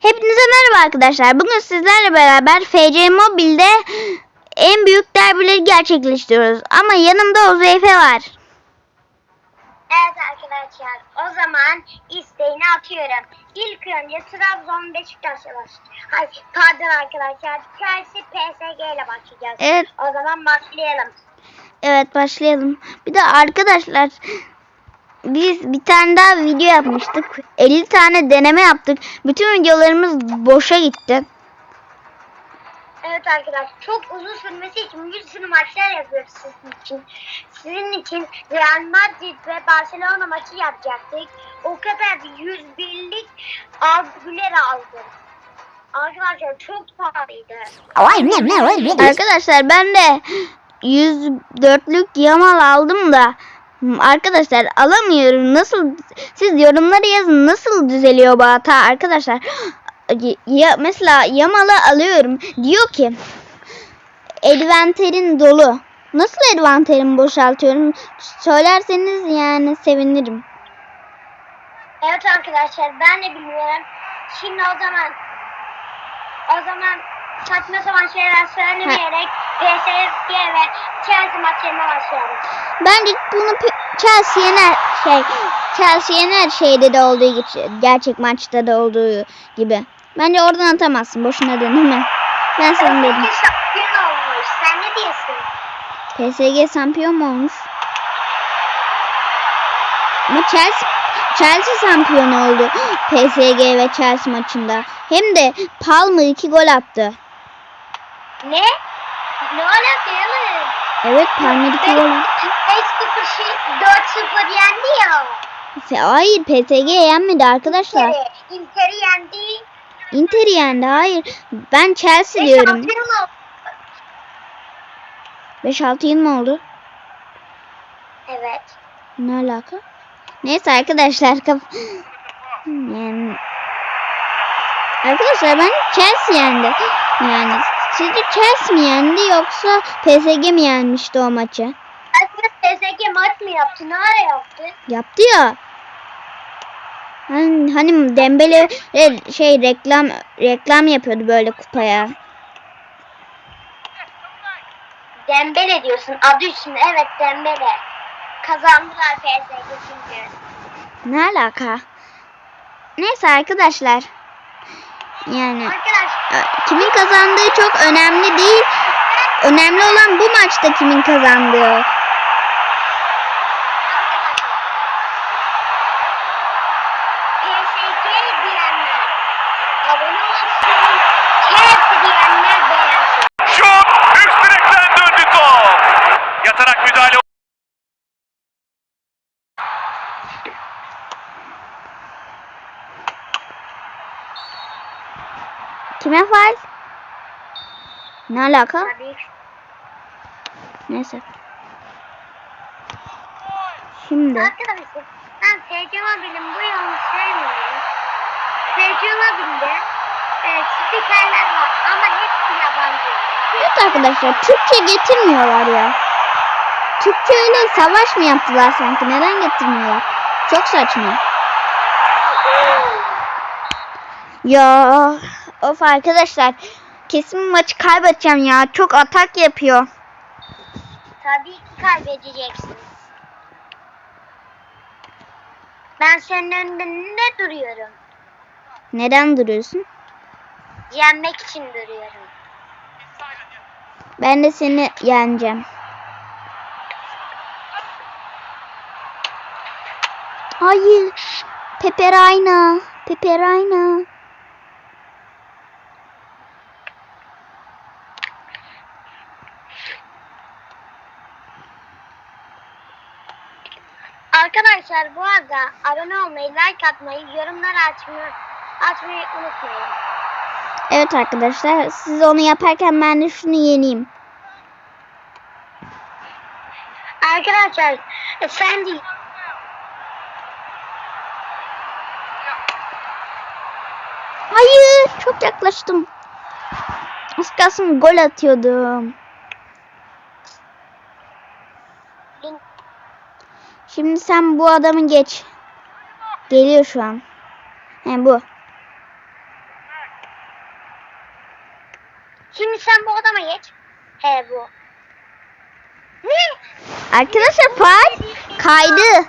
Hepinize merhaba arkadaşlar. Bugün sizlerle beraber FC Mobile'de en büyük derbileri gerçekleştiriyoruz. Ama yanımda Uzeyfe var. Evet arkadaşlar o zaman isteğini atıyorum. İlk önce Trabzon Beşiktaş'la başlayacağız. Hayır pardon arkadaşlar Chelsea PSG ile başlayacağız. Evet. O zaman başlayalım. Evet başlayalım. Bir de arkadaşlar biz bir tane daha video yapmıştık. 50 tane deneme yaptık. Bütün videolarımız boşa gitti. Evet arkadaşlar çok uzun sürmesi için bir sürü maçlar yapıyoruz sizin için. Sizin için Real Madrid ve Barcelona maçı yapacaktık. O kadar 101'lik Güler aldım. Arkadaşlar çok pahalıydı. Arkadaşlar ben de 104'lük Yamal aldım da arkadaşlar alamıyorum. Nasıl siz yorumlara yazın nasıl düzeliyor bu hata arkadaşlar. Ya mesela Yamal'ı alıyorum. Diyor ki Adventerin dolu. Nasıl adventerimi boşaltıyorum? Söylerseniz yani sevinirim. Evet arkadaşlar ben de bilmiyorum. Şimdi o zaman o zaman saçma sapan şeyler söylemeyerek PSG ve Chelsea maçlarına başlayalım. Bence bunu Chelsea yener şey Chelsea yener şeyde de olduğu gibi gerçek maçta da olduğu gibi. Bence oradan atamazsın. Boşuna deneme. Ben sana dedim. PSG şampiyon olmuş. Sen ne diyorsun? PSG şampiyon mu olmuş? Ama Chelsea Chelsea şampiyon oldu. PSG ve Chelsea maçında. Hem de Palmer 2 gol attı. Ne? Ne alaka yalan? Evet 2 gol attı. 5-0 şey 4-0 yendi ya. Hayır PSG yenmedi arkadaşlar. Inter'i Inter'i yendi. Inter yendi. Hayır. Ben Chelsea Ve diyorum. şampiyon oldu. 5-6 yıl mı oldu? Evet. Ne alaka? Neyse arkadaşlar kaf yani Arkadaşlar ben Chelsea yendi. Yani sizce Chelsea mi yendi yoksa PSG mi yenmişti o maçı? Aslında PSG maç mı yaptı? Ne ara yaptı? Yaptı ya. Hani, hani Dembele e, şey reklam reklam yapıyordu böyle kupaya. Dembele diyorsun. Adı üstünde. Evet Dembele. Kazandılar PSG çünkü. Ne alaka? Neyse arkadaşlar. Yani Arkadaşlar e, kimin kazandığı çok önemli değil. Önemli olan bu maçta kimin kazandığı. Kime faal? Ne alaka? Neyse. Şimdi Arkadaşlar ben FC Mobile'in bu yolunu sevmiyorum. FC Mobile'de e, spikerler var ama hepsi yabancı. evet arkadaşlar Türkçe getirmiyorlar ya. Türkçe ile savaş mı yaptılar sanki? Neden getirmiyorlar? Çok saçma. Ya of arkadaşlar kesin maçı kaybedeceğim ya. Çok atak yapıyor. Tabii ki kaybedeceksiniz. Ben senin önünde ne duruyorum? Neden duruyorsun? Yenmek için duruyorum. Ben de seni yeneceğim. Hayır. Peperayna. Peperayna. Arkadaşlar bu arada abone olmayı, like atmayı, yorumlar açmayı, açmayı unutmayın. Evet arkadaşlar siz onu yaparken ben de şunu yeneyim. Arkadaşlar efendim Hayır çok yaklaştım. Az kalsın gol atıyordum. Şimdi sen bu adamın geç. Geliyor şu an. He bu. Şimdi sen bu adama geç. He bu. Ne? Arkadaşlar fark kaydı.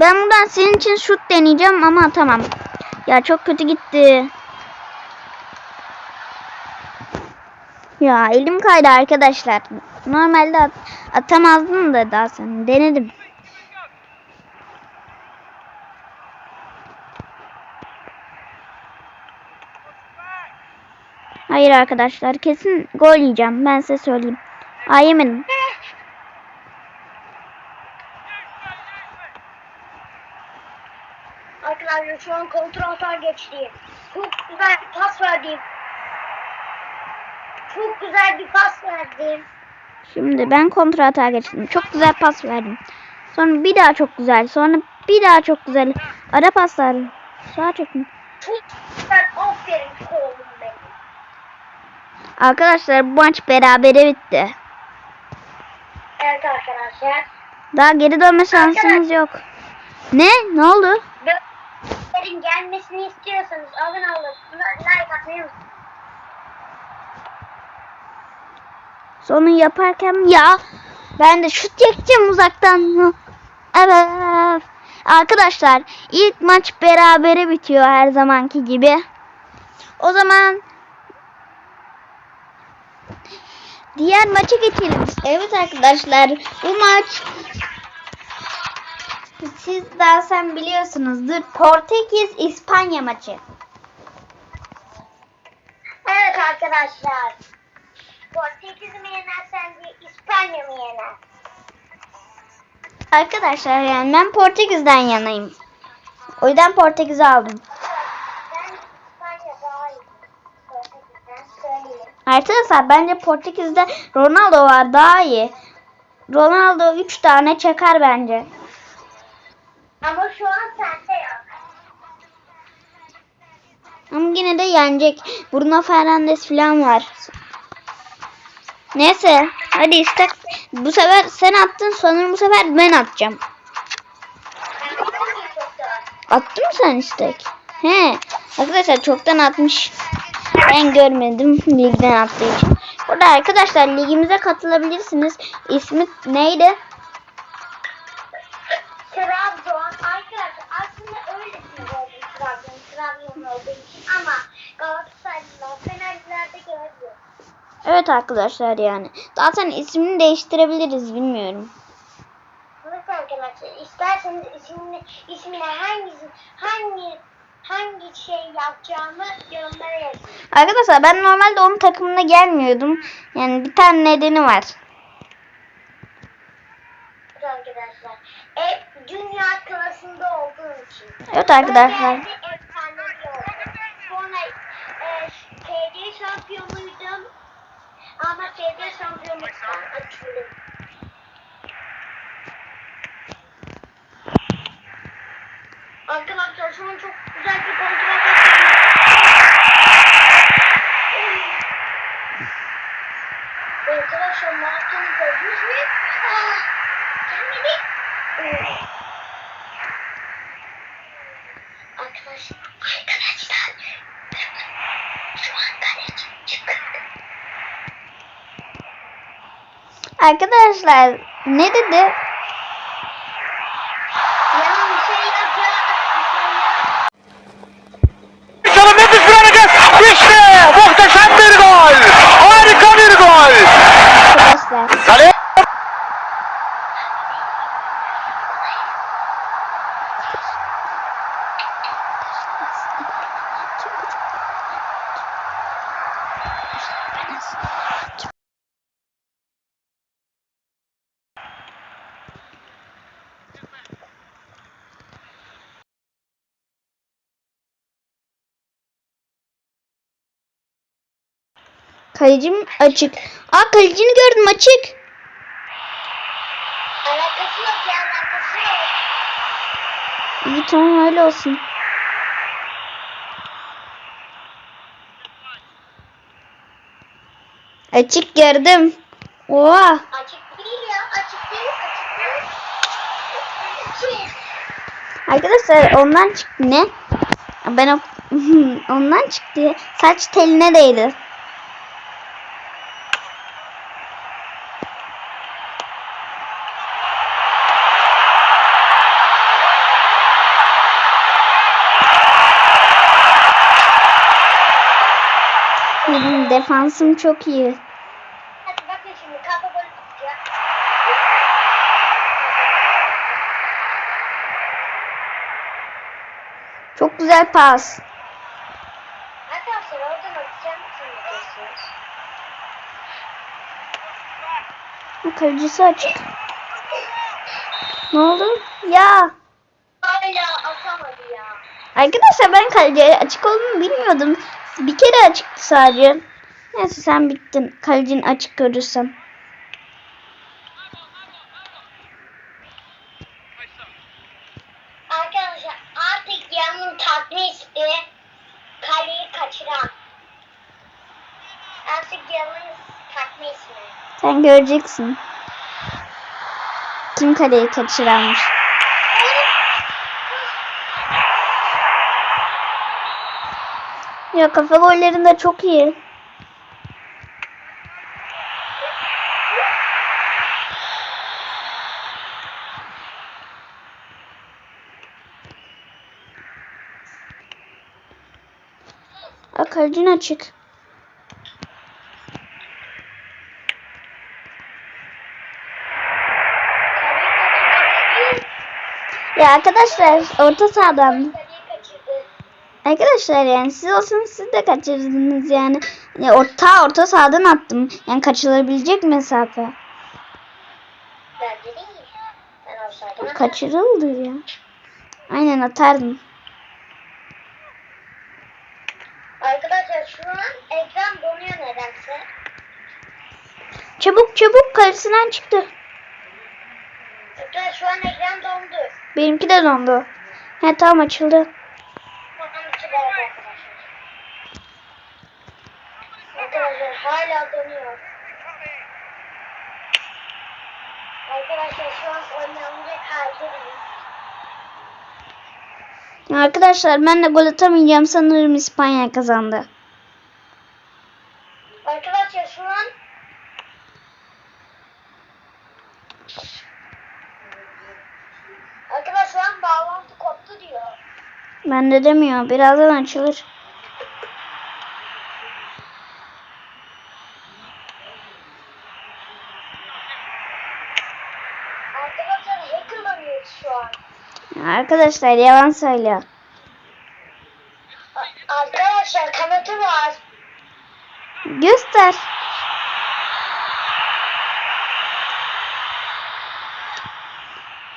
Ben buradan senin için şut deneyeceğim ama tamam. Ya çok kötü gitti. Ya elim kaydı arkadaşlar. Normalde at- atamazdım da daha sonra denedim. Hayır arkadaşlar kesin gol yiyeceğim ben size söyleyeyim. Aa yemedim. Arkadaşlar şu an kontrol atar geçti. Çok güzel pas verdim. Çok güzel bir pas verdim. Şimdi ben kontra atağa geçtim. Çok güzel pas verdim. Sonra bir daha çok güzel. Sonra bir daha çok güzel. Ara paslar. Sağ çekin. Çok güzel aferin oğlum benim. Arkadaşlar bu maç berabere bitti. Evet arkadaşlar. Daha geri dönme şansımız yok. Ne? Ne oldu? Böylelerin gelmesini istiyorsanız abone olup like atmayı unutmayın. Sonu yaparken ya ben de şut çekeceğim uzaktan. Evet. Arkadaşlar ilk maç berabere bitiyor her zamanki gibi. O zaman diğer maça geçelim. Evet arkadaşlar bu maç siz daha sen biliyorsunuzdur. Portekiz İspanya maçı. Evet arkadaşlar. Portekiz Arkadaşlar yani ben Portekiz'den yanayım. O yüzden Portekiz'i aldım. Arkadaşlar bence Portekiz'de Ronaldo var daha iyi. Ronaldo 3 tane çakar bence. Ama şu an sende yok. Ama yine de yenecek. Bruno Fernandes falan var. Neyse hadi istek. Bu sefer sen attın sanırım bu sefer ben atacağım. Attın mı sen istek? He. Arkadaşlar çoktan atmış. Ben görmedim ligden attığı için. Burada arkadaşlar ligimize katılabilirsiniz. İsmi neydi? Evet arkadaşlar yani. Zaten ismini değiştirebiliriz bilmiyorum. Nasıl arkadaşlar? İsterseniz ismini, ismine hangisi, hangi hangi şey yapacağımı yorumlara yazın. Arkadaşlar ben normalde onun takımına gelmiyordum. Yani bir tane nedeni var. arkadaşlar. E, dünya klasında olduğum için. Evet arkadaşlar. Sonra e, TD şampiyonuydum. Ama TD şampiyonluktan açıldım. Arkadaşlar şu an çok güzel bir kontrol yapıyorum. Arkadaşlar maraton gördünüz mü? Ah, gelmedi. Arkadaşlar, arkadaşlar. Şu an kaleci çıktı. Arkadaşlar ne dedi? Yani bir şey yapacağız. Canım nefis bir hareket. İşte muhteşem bir gol. Harika bir gol. Arkadaşlar. Kale Kalecim açık. Aa kalecini gördüm açık. Alakası yok ya alakası yok. İyi tamam öyle olsun. Açık gördüm. Oha. Açık değil ya açık değil açık değil. Açık. Arkadaşlar ondan çıktı ne? Ben o Ondan çıktı. Saç teline değdi. Defansım çok iyi. Hadi bakın şimdi kafa. Çok güzel pas. Arkadaşlar oradan atacağım sanıyorsunuz. Kalecisi açık. Ne oldu? Ya. Hala atamadı ya. Arkadaşlar ben kaleci açık olduğunu bilmiyordum. Bir kere açıktı sadece. Neyse sen bittin. Kalecin açık görürsem. Arkadaşlar artık yanın taklisti kaleyi kaçıran. Artık yanın taklisti. Sen göreceksin. Kim kaleyi kaçıranmış. Ya kafa gollerinde çok iyi. Aa, kalecin açık. Ya arkadaşlar orta sahadan. Arkadaşlar yani siz olsanız siz de kaçırdınız yani. Ya orta orta sahadan attım. Yani kaçılabilecek mesafe. Kaçırıldı ya. Aynen atardım. Arkadaşlar şu an ekran donuyor nedense. Çabuk karşısından çıktı. Arkadaşlar şu an ekran dondu. Benimki de dondu. He tamam açıldı. Arkadaşlar hala donuyor. Arkadaşlar şu an oynanacak halde değil. Arkadaşlar ben de gol atamayacağım sanırım İspanya kazandı. Arkadaşlar şu an Arkadaşlar şu an bağlantı koptu diyor. Ben de demiyor. Birazdan açılır. Arkadaşlar hackerlanıyor şu an. Arkadaşlar yalan söylüyor. Arkadaşlar kanatı var. Göster.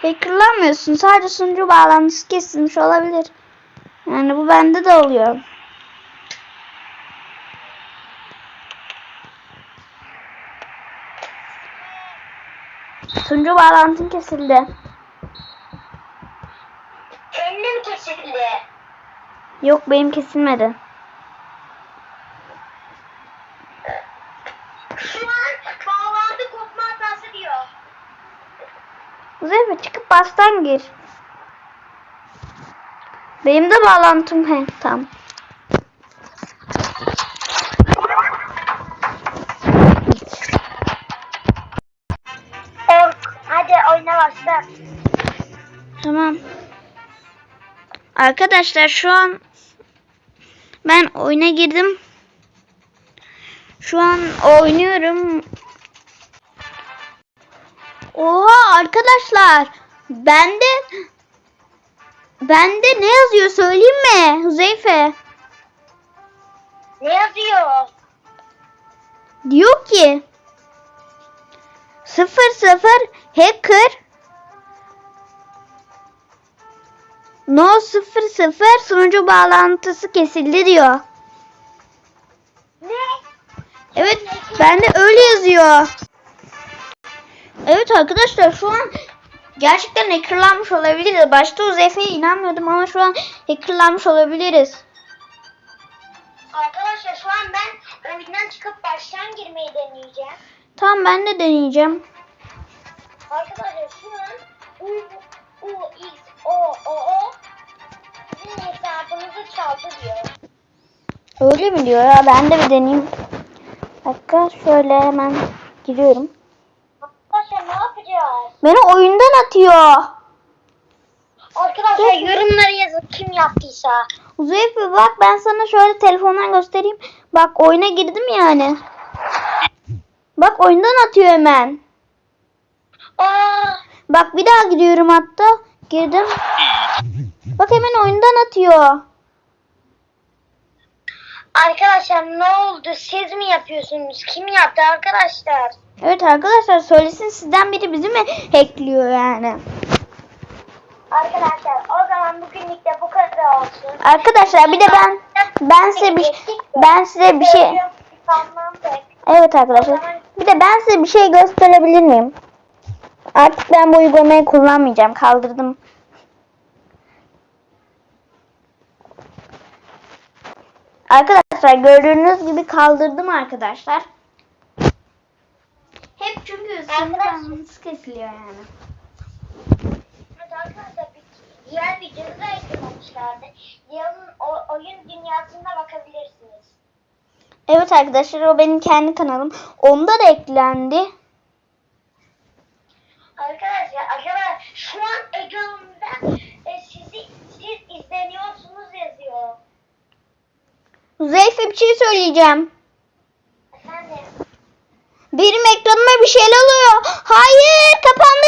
Hackerlanmıyorsun. Sadece sunucu bağlantısı kesilmiş olabilir. Yani bu bende de oluyor. Sunucu bağlantın kesildi. Kendim kesildi. Yok benim kesilmedi. Şu an bağlantı kopma hatası diyor. Zeyfe çıkıp baştan gir. Benim de bağlantım he tam. Ork. Hadi oyna başla. Tamam. Arkadaşlar şu an ben oyuna girdim. Şu an oynuyorum. Oha arkadaşlar. Bende bende ne yazıyor söyleyeyim mi? Huzeyfe. Ne yazıyor? Diyor ki 00 hacker No 00 sunucu bağlantısı kesildi diyor. Ne? Evet bende öyle yazıyor. Evet arkadaşlar şu an gerçekten hackerlanmış olabiliriz. Başta Uzeyfe'ye inanmıyordum ama şu an hackerlanmış olabiliriz. Arkadaşlar şu an ben oyundan çıkıp baştan girmeyi deneyeceğim. Tamam ben de deneyeceğim. Arkadaşlar şu an U, U, X, O, O, O sizin hesabınız çaldı diyor. Öyle mi diyor ya? Ben de bir deneyeyim. Dakika şöyle hemen giriyorum. Beni oyundan atıyor. Arkadaşlar yorumlara yazın kim yaptıysa. Zülfü bak ben sana şöyle telefondan göstereyim. Bak oyuna girdim yani. Bak oyundan atıyor hemen. Aa, Bak bir daha giriyorum hatta. Girdim. Bak hemen oyundan atıyor. arkadaşlar ne oldu? Siz mi yapıyorsunuz? Kim yaptı arkadaşlar? Evet arkadaşlar söylesin sizden biri bizi mi hackliyor yani. Arkadaşlar o zaman bugünlük de bu kadar olsun. Arkadaşlar bir de ben ben size bir ben size bir şey. Evet arkadaşlar. Bir de ben size bir şey gösterebilir miyim? Artık ben bu uygulamayı kullanmayacağım. Kaldırdım. Arkadaşlar gördüğünüz gibi kaldırdım arkadaşlar. Çünkü sınırlarımız kesiliyor yani. Evet arkadaşlar bir diğer videoda da eklemişlerdi. O, oyun dünyasına bakabilirsiniz. Evet arkadaşlar o benim kendi kanalım. Onda da eklendi. Arkadaşlar acaba şu an ekranımda e, sizi siz izleniyorsunuz yazıyor. Zeyfe bir şey söyleyeceğim. Benim ekranıma bir şeyler oluyor. Hayır kapandı.